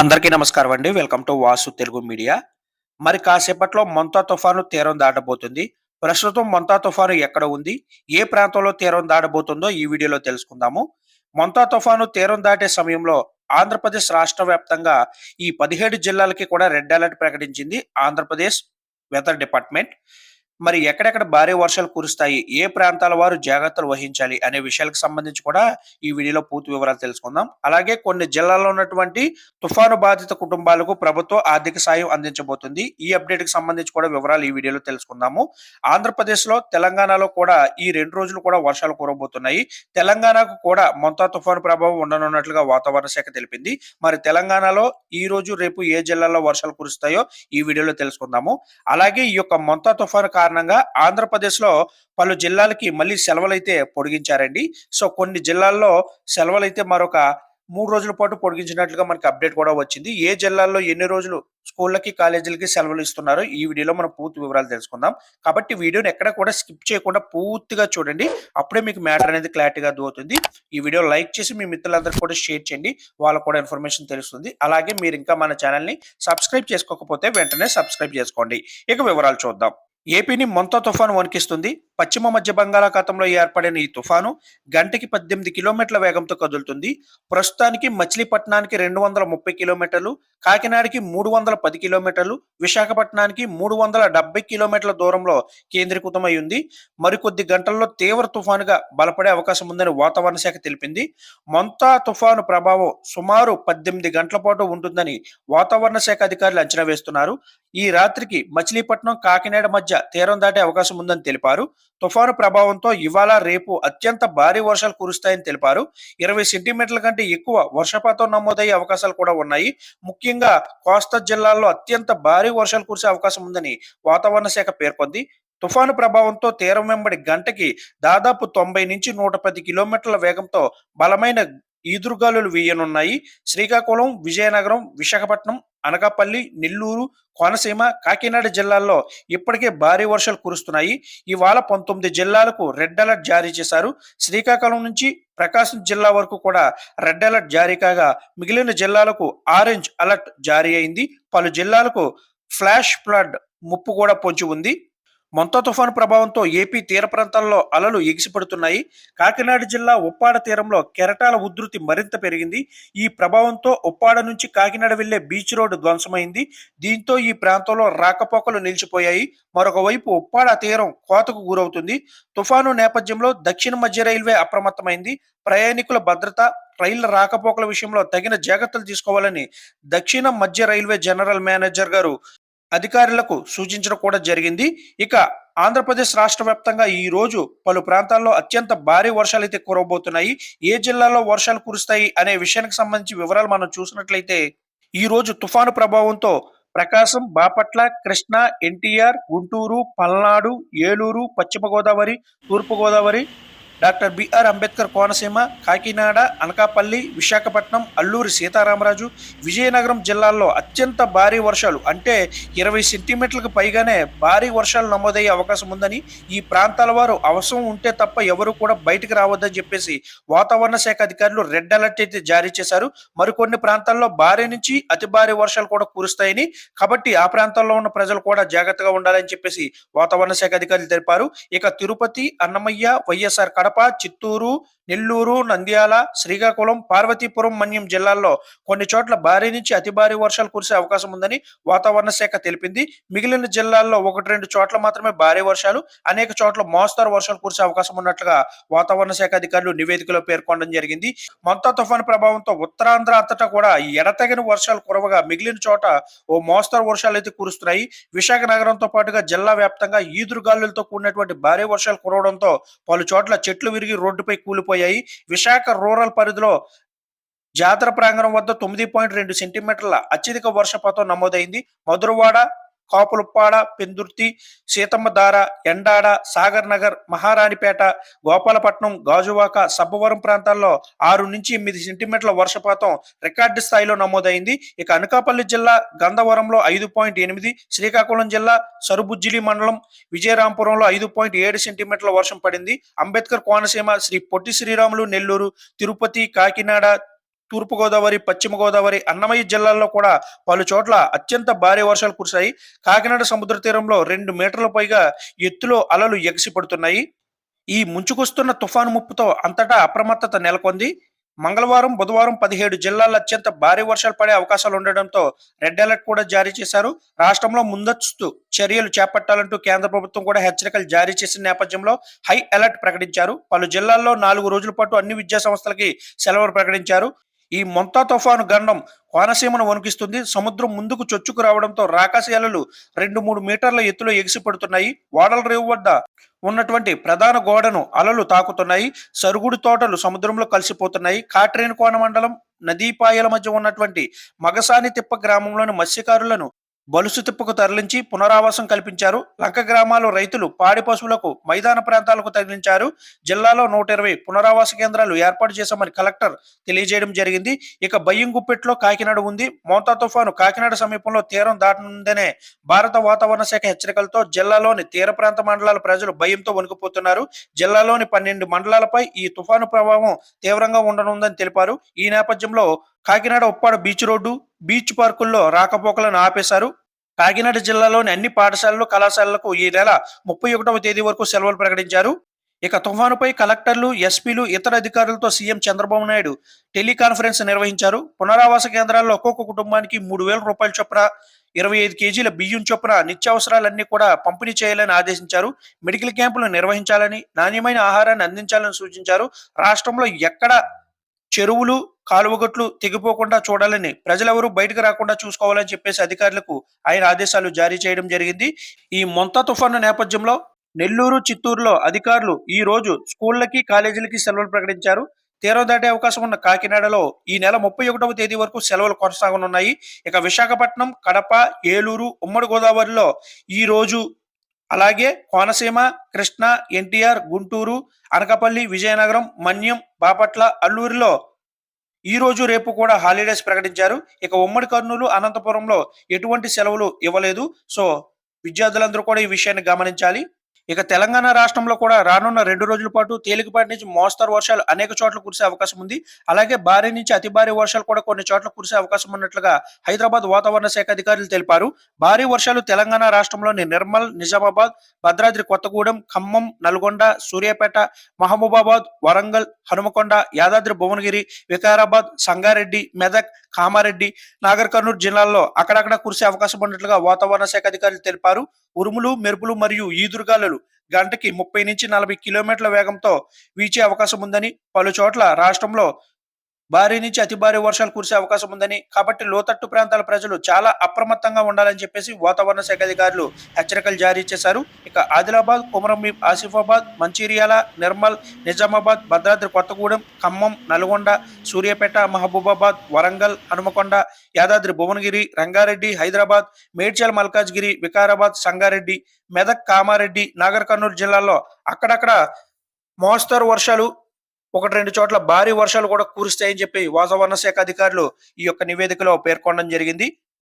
అందరికీ నమస్కారం అండి. Welcome to Vasu Telugu media. మరి కాసేపట్లో మొంతా తుఫాను తీరం దాటబోతుంది. ప్రస్తుతం మొంతా తుఫాను ఎక్కడ ఉంది? ఏ ప్రాంతంలో తీరం దాటబోతుందో ఈ వీడియోలో తెలుసుకుందాము. మొంతా తుఫాను తీరం దాటే సమయంలో ఆంధ్రప్రదేశ్ రాష్ట్ర వ్యాప్తంగా ఈ పదిహేడు జిల్లాలకి కూడా రెడ్ అలర్ట్ ప్రకటించింది ఆంధ్రప్రదేశ్ వెదర్ డిపార్ట్మెంట్. మరి ఎక్కడెక్కడ భారీ వర్షాలు కురుస్తాయి ఏ ప్రాంతాల వారు జాగ్రత్తలు వహించాలి అనే విషయాలకు సంబంధించి కూడా ఈ వీడియోలో పూర్తి వివరాలు తెలుసుకుందాం. అలాగే కొన్ని జిల్లాల్లో ఉన్నటువంటి తుఫాను బాధిత కుటుంబాలకు ప్రభుత్వం ఆర్థిక సాయం అందించబోతుంది. ఈ అప్డేట్కి సంబంధించి కూడా వివరాలు ఈ వీడియోలో తెలుసుకుందాము. ఆంధ్రప్రదేశ్లో తెలంగాణలో కూడా ఈ రెండు రోజులు కూడా వర్షాలు కురవబోతున్నాయి తెలంగాణకు కూడా మొంతా తుఫాను ప్రభావం ఉండనున్నట్లుగా వాతావరణ శాఖ తెలిపింది. మరి తెలంగాణలో ఈ రోజు రేపు ఏ జిల్లాల్లో వర్షాలు కురుస్తాయో ఈ వీడియోలో తెలుసుకుందాము. అలాగే ఈ యొక్క మొంతా తుఫాను కారణంగా ఆంధ్రప్రదేశ్లో పలు జిల్లాలకి మళ్ళీ సెలవులైతే పొడిగించారండి. సో కొన్ని జిల్లాల్లో సెలవులైతే మరొక మూడు రోజుల పాటు పొడిగించినట్లుగా మనకి అప్డేట్ కూడా వచ్చింది. ఏ జిల్లాల్లో ఎన్ని రోజులు స్కూళ్ళకి కాలేజీలకి సెలవులు ఇస్తున్నారో ఈ వీడియోలో మనం పూర్తి వివరాలు తెలుసుకుందాం. కాబట్టి వీడియోని ఎక్కడ కూడా స్కిప్ చేయకుండా పూర్తిగా చూడండి. అప్పుడే మీకు మ్యాటర్ అనేది క్లారిటీగా దూవుతుంది ఈ వీడియో లైక్ చేసి మీ మిత్రులందరికీ కూడా షేర్ చేయండి. వాళ్ళకు కూడా ఇన్ఫర్మేషన్ తెలుస్తుంది. అలాగే మీరు ఇంకా మన ఛానల్ని సబ్స్క్రైబ్ చేసుకోకపోతే వెంటనే సబ్స్క్రైబ్ చేసుకోండి. ఇక వివరాలు చూద్దాం. ఏపీని మొంత తుఫాను వణికిస్తుంది. పశ్చిమ మధ్య బంగాళాఖాతంలో ఏర్పడిన ఈ తుఫాను గంటకి పద్దెనిమిది కిలోమీటర్ల వేగంతో కదులుతుంది. ప్రస్తుతానికి మచిలీపట్నానికి రెండు వందల ముప్పై కిలోమీటర్లు కాకినాడకి మూడు వందల పది కిలోమీటర్లు విశాఖపట్నానికి మూడు వందల డెబ్బై కిలోమీటర్ల దూరంలో కేంద్రీకృతమై ఉంది. మరికొద్ది గంటల్లో తీవ్ర తుఫానుగా బలపడే అవకాశం ఉందని వాతావరణ శాఖ తెలిపింది. మొంతా తుఫాను ప్రభావం సుమారు పద్దెనిమిది గంటల పాటు ఉంటుందని వాతావరణ శాఖ అధికారులు అంచనా వేస్తున్నారు. ఈ రాత్రికి మచిలీపట్నం కాకినాడ మధ్య తీరం దాటే అవకాశం ఉందని తెలిపారు. తుఫాను ప్రభావంతో ఇవాళ రేపు అత్యంత భారీ వర్షాలు కురుస్తాయని తెలిపారు. ఇరవై సెంటీమీటర్ల కంటే ఎక్కువ వర్షపాతం నమోదయ్యే అవకాశాలు కూడా ఉన్నాయి. ముఖ్యంగా కోస్తా జిల్లాల్లో అత్యంత భారీ వర్షాలు కురిసే అవకాశం ఉందని వాతావరణ శాఖ పేర్కొంది. తుఫాను ప్రభావంతో తీరం వెంబడి గంటకి దాదాపు తొంభై నుంచి నూట పది కిలోమీటర్ల వేగంతో బలమైన ఈదురుగాలులు వీయనున్నాయి. శ్రీకాకుళం విజయనగరం విశాఖపట్నం అనకాపల్లి నెల్లూరు కోనసీమ కాకినాడ జిల్లాల్లో ఇప్పటికే భారీ వర్షాలు కురుస్తున్నాయి. ఇవాళ పంతొమ్మిది జిల్లాలకు రెడ్ అలర్ట్ జారీ చేశారు. శ్రీకాకుళం నుంచి ప్రకాశం జిల్లా వరకు కూడా రెడ్ అలర్ట్ జారీ కాగా మిగిలిన జిల్లాలకు ఆరెంజ్ అలర్ట్ జారీ అయింది. పలు జిల్లాలకు ఫ్లాష్ ఫ్లడ్ ముప్పు కూడా పొంచి ఉంది. మొంతా తుఫాను ప్రభావంతో ఏపీ తీర ప్రాంతాల్లో అలలు ఎగిసిపడుతున్నాయి. కాకినాడ జిల్లా ఉప్పాడ తీరంలో కెరటాల ఉధృతి మరింత పెరిగింది. ఈ ప్రభావంతో ఉప్పాడ నుంచి కాకినాడ వెళ్ళే బీచ్ రోడ్డు ధ్వంసమైంది. దీంతో ఈ ప్రాంతంలో రాకపోకలు నిలిచిపోయాయి. మరొకవైపు ఉప్పాడ తీరం కోతకు గురవుతుంది. తుఫాను నేపథ్యంలో దక్షిణ మధ్య రైల్వే అప్రమత్తమైంది. ప్రయాణికుల భద్రత రైళ్ళ రాకపోకల విషయంలో తగిన జాగ్రత్తలు తీసుకోవాలని దక్షిణ మధ్య రైల్వే జనరల్ మేనేజర్ గారు అధికారులకు సూచించడం కూడా జరిగింది. ఇక ఆంధ్రప్రదేశ్ రాష్ట్ర వ్యాప్తంగా ఈ రోజు పలు ప్రాంతాల్లో అత్యంత భారీ వర్షాలు అయితే కురవబోతున్నాయి. ఏ జిల్లాలో వర్షాలు కురుస్తాయి అనే విషయానికి సంబంధించి వివరాలు మనం చూసినట్లయితే ఈ రోజు తుఫాను ప్రభావంతో ప్రకాశం బాపట్ల కృష్ణా ఎన్టీఆర్ గుంటూరు పల్నాడు ఏలూరు పశ్చిమ గోదావరి తూర్పు Godavari doctor B R Ambedkar Konaseema Kakinada Anakapalli Visakhapatnam Alluri Sitaramaraju Vizianagaram జిల్లాల్లో అత్యంత భారీ వర్షాలు అంటే ఇరవై సెంటీమీటర్లకు పైగానే భారీ వర్షాలు నమోదయ్యే అవకాశం ఉందని ఈ ప్రాంతాల వారు అవసరం ఉంటే తప్ప ఎవరు కూడా బయటికి రావద్దని చెప్పేసి వాతావరణ శాఖ అధికారులు రెడ్ అలర్ట్ అయితే జారీ చేశారు. మరికొన్ని ప్రాంతాల్లో భారీ నుంచి అతి భారీ వర్షాలు కూడా కురుస్తాయని కాబట్టి ఆ ప్రాంతాల్లో ఉన్న ప్రజలు కూడా జాగ్రత్తగా ఉండాలని చెప్పేసి వాతావరణ శాఖ అధికారులు తెలిపారు. ఇక తిరుపతి అన్నమయ్య వైఎస్ఆర్ కడప చిత్తూరు నెల్లూరు నంద్యాల శ్రీకాకుళం పార్వతీపురం మన్యం జిల్లాల్లో కొన్ని చోట్ల భారీ నుంచి అతి భారీ వర్షాలు కురిసే అవకాశం ఉందని వాతావరణ శాఖ తెలిపింది. మిగిలిన జిల్లాల్లో ఒకటి రెండు చోట్ల మాత్రమే భారీ వర్షాలు అనేక చోట్ల మోస్తారు వర్షాలు కురిసే అవకాశం ఉన్నట్లుగా వాతావరణ శాఖ అధికారులు నివేదికలో పేర్కొనడం జరిగింది. మొత్తం తుఫాను ప్రభావంతో ఉత్తరాంధ్ర అంతటా కూడా ఎడతగిన వర్షాలు కురవగా మిగిలిన చోట ఓ మోస్తరు వర్షాలు అయితే కురుస్తున్నాయి. విశాఖ నగరంతో పాటుగా జిల్లా వ్యాప్తంగా ఈదురుగాలులతో కూడినటువంటి భారీ వర్షాలు కురవడంతో పలు చోట్ల చెట్లు విరిగి రోడ్డుపై కూలిపోయాయి. విశాఖ రూరల్ పరిధిలో జాతర ప్రాంగణం వద్ద తొమ్మిది పాయింట్ రెండు సెంటీమీటర్ల అత్యధిక వర్షపాతం నమోదైంది. మధురవాడ కాపులుప్పాడ పెందుర్తి సీతమ్మధార ఎండాడ సాగర్ నగర్ మహారాణిపేట గోపాలపట్నం గాజువాక సబ్బవరం ప్రాంతాల్లో ఆరు నుంచి ఎనిమిది సెంటీమీటర్ల వర్షపాతం రికార్డు స్థాయిలో నమోదైంది. ఇక అనకాపల్లి జిల్లా గంధవరంలో ఐదు పాయింట్ ఎనిమిది శ్రీకాకుళం జిల్లా సరుబుజ్జిలి మండలం విజయరాంపురంలో ఐదు పాయింట్ ఏడు సెంటీమీటర్ల వర్షం పడింది. అంబేద్కర్ కోనసీమ శ్రీ పొట్టి శ్రీరాములు నెల్లూరు తిరుపతి కాకినాడ తూర్పుగోదావరి పశ్చిమ గోదావరి అన్నమయ్య జిల్లాల్లో కూడా పలు చోట్ల అత్యంత భారీ వర్షాలు కురిశాయి. కాకినాడ సముద్ర తీరంలో రెండు మీటర్ల పైగా ఎత్తులో అలలు ఎగసి పడుతున్నాయి ఈ ముంచుకొస్తున్న తుఫాను ముప్పుతో అంతటా అప్రమత్తత నెలకొంది. మంగళవారం బుధవారం పదిహేడు జిల్లాల్లో అత్యంత భారీ వర్షాలు పడే అవకాశాలు ఉండడంతో రెడ్ అలర్ట్ కూడా జారీ చేశారు. రాష్ట్రంలో ముందస్తు చర్యలు చేపట్టాలంటూ కేంద్ర ప్రభుత్వం కూడా హెచ్చరికలు జారీ చేసిన నేపథ్యంలో హై అలర్ట్ ప్రకటించారు. పలు జిల్లాల్లో నాలుగు రోజుల పాటు అన్ని విద్యా సంస్థలకి సెలవులు ప్రకటించారు. ఈ మొంతా తుఫాను గండం కోనసీమను వణికిస్తుంది. సముద్రం ముందుకు చొచ్చుకు రావడంతో రాకాసి అలలు రెండు మూడు మీటర్ల ఎత్తులో ఎగిసిపడుతున్నాయి. వాడల రేవు వద్ద ఉన్నటువంటి ప్రధాన గోడను అలలు తాకుతున్నాయి. సరుగుడు తోటలు సముద్రంలో కలిసిపోతున్నాయి. కాట్రేని కోన మండలం నదీపాయల మధ్య ఉన్నటువంటి మగసాని తిప్ప గ్రామంలోని మత్స్యకారులను బలుసు తిప్పకు తరలించి పునరావాసం కల్పించారు. లంక గ్రామాలు రైతులు పాడి పశువులకు మైదాన ప్రాంతాలకు తరలించారు. జిల్లాలో నూట ఇరవై పునరావాస కేంద్రాలు ఏర్పాటు చేశామని కలెక్టర్ తెలియజేయడం జరిగింది. ఇక బయ్యంగుప్పెట్లో కాకినాడ ఉంది. మోతా తుఫాను కాకినాడ సమీపంలో తీరం దాటనుందనే భారత వాతావరణ శాఖ హెచ్చరికలతో జిల్లాలోని తీర ప్రాంత మండలాల ప్రజలు భయంతో వణుకుపోతున్నారు. జిల్లాలోని పన్నెండు మండలాలపై ఈ తుఫాను ప్రభావం తీవ్రంగా ఉండనుందని తెలిపారు. ఈ నేపథ్యంలో Kakinada Uppada beach road beach పార్కుల్లో రాకపోకలను ఆపేశారు. కాకినాడ జిల్లాలోని అన్ని పాఠశాలలు కళాశాలలకు ఈ నెల ముప్పై ఒకటవ తేదీ వరకు సెలవులు ప్రకటించారు. ఇక తుఫానుపై కలెక్టర్లు ఎస్పీలు ఇతర అధికారులతో సీఎం చంద్రబాబు నాయుడు టెలికాన్ఫరెన్స్ నిర్వహించారు. పునరావాస కేంద్రాల్లో ఒక్కొక్క కుటుంబానికి మూడు వేల రూపాయల చొప్పున ఇరవై ఐదు కేజీల బియ్యం చొప్పున నిత్యావసరాలన్నీ కూడా పంపిణీ చేయాలని ఆదేశించారు. మెడికల్ క్యాంపులు నిర్వహించాలని నాణ్యమైన ఆహారాన్ని అందించాలని సూచించారు. రాష్ట్రంలో ఎక్కడ చెరువులు కాలువగట్లు తెగిపోకుండా చూడాలని ప్రజలెవరూ బయటకు రాకుండా చూసుకోవాలని చెప్పేసి అధికారులకు ఆయన ఆదేశాలు జారీ చేయడం జరిగింది. ఈ మొంత తుఫాను నేపథ్యంలో నెల్లూరు చిత్తూరులో అధికారులు ఈ రోజు స్కూళ్ళకి కాలేజీలకి సెలవులు ప్రకటించారు. తీరం దాటే అవకాశం ఉన్న కాకినాడలో ఈ నెల ముప్పై ఒకటవ తేదీ వరకు సెలవులు కొనసాగనున్నాయి. ఇక విశాఖపట్నం కడప ఏలూరు ఉమ్మడి గోదావరిలో ఈ రోజు అలాగే కోనసీమ కృష్ణా ఎన్టీఆర్ గుంటూరు అనకాపల్లి విజయనగరం మన్యం బాపట్ల అల్లూరిలో ఈ రోజు రేపు కూడా హాలిడేస్ ప్రకటించారు. ఇక ఉమ్మడి కర్నూలు అనంతపురంలో ఎటువంటి సెలవులు ఇవ్వలేదు. సో విద్యార్థులందరూ కూడా ఈ విషయాన్ని గమనించాలి. ఇక తెలంగాణ రాష్ట్రంలో కూడా రానున్న రెండు రోజుల పాటు తేలికపాటి నుంచి మోస్తరు వర్షాలు అనేక చోట్ల కురిసే అవకాశం ఉంది. అలాగే భారీ నుంచి అతి భారీ వర్షాలు కూడా కొన్ని చోట్ల కురిసే అవకాశం ఉన్నట్లుగా హైదరాబాద్ వాతావరణ శాఖ అధికారులు తెలిపారు. భారీ వర్షాలు తెలంగాణ రాష్ట్రంలోని నిర్మల్ నిజామాబాద్ భద్రాద్రి కొత్తగూడెం ఖమ్మం నల్గొండ సూర్యాపేట మహబూబాబాద్ వరంగల్ హనుమకొండ యాదాద్రి భువనగిరి వికారాబాద్ సంగారెడ్డి మెదక్ కామారెడ్డి నాగర్ కర్నూలు జిల్లాల్లో అక్కడక్కడ కురిసే అవకాశం ఉన్నట్లుగా వాతావరణ శాఖ అధికారులు తెలిపారు. ఉరుములు మెరుపులు మరియు ఈదురుగాలులు గంటకి ముప్పై నుంచి నలభై కిలోమీటర్ల వేగంతో వీచే అవకాశం ఉందని పలు చోట్ల రాష్ట్రంలో భారీ నుంచి అతి భారీ వర్షాలు కురిసే అవకాశం ఉందని కాబట్టి లోతట్టు ప్రాంతాల ప్రజలు చాలా అప్రమత్తంగా ఉండాలని చెప్పేసి వాతావరణ శాఖ అధికారులు హెచ్చరికలు జారీ చేశారు. ఇక ఆదిలాబాద్ కుమరంభీం ఆసిఫాబాద్ మంచిర్యాల నిర్మల్ నిజామాబాద్ భద్రాద్రి కొత్తగూడెం ఖమ్మం నల్గొండ సూర్యాపేట మహబూబాబాద్ వరంగల్ హనుమకొండ యాదాద్రి భువనగిరి రంగారెడ్డి హైదరాబాద్ మేడ్చల్ మల్కాజ్గిరి వికారాబాద్ సంగారెడ్డి మెదక్ కామారెడ్డి నాగర్ కర్నూలు జిల్లాల్లో అక్కడక్కడ మోస్తరు వర్షాలు ఒకటి రెండు చోట్ల భారీ వర్షాలు కూడా కురుస్తాయని చెప్పి వాతావరణ శాఖ అధికారులు ఈ యొక్క నివేదికలో పేర్కొనడం జరిగింది.